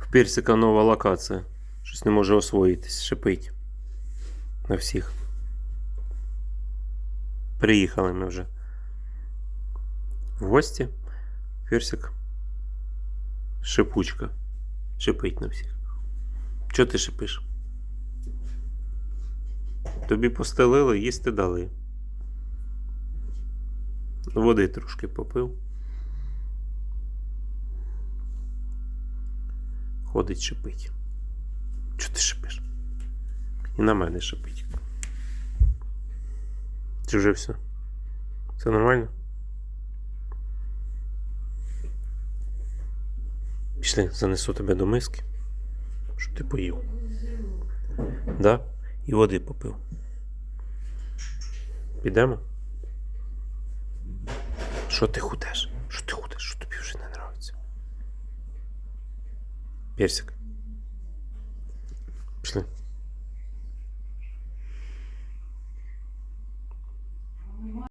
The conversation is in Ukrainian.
В персика нова локація. Щось не може освоїтись, шипить. На всіх. Приїхали ми вже. В гості. Персик. Шипучка. Шипить на всіх. Чого ти шипиш? Тобі постелили, їсти дали. Води трошки попив. Ходить шипить. Чого ти шипиш? І на мене шипить. Чи вже все? Все нормально? Пішли, занесу тебе до миски, щоб ти поїв. Да? І води попив. Підемо? Що ти худеш? Що ти худеш? Що тобі вже не? Персик. Пішли.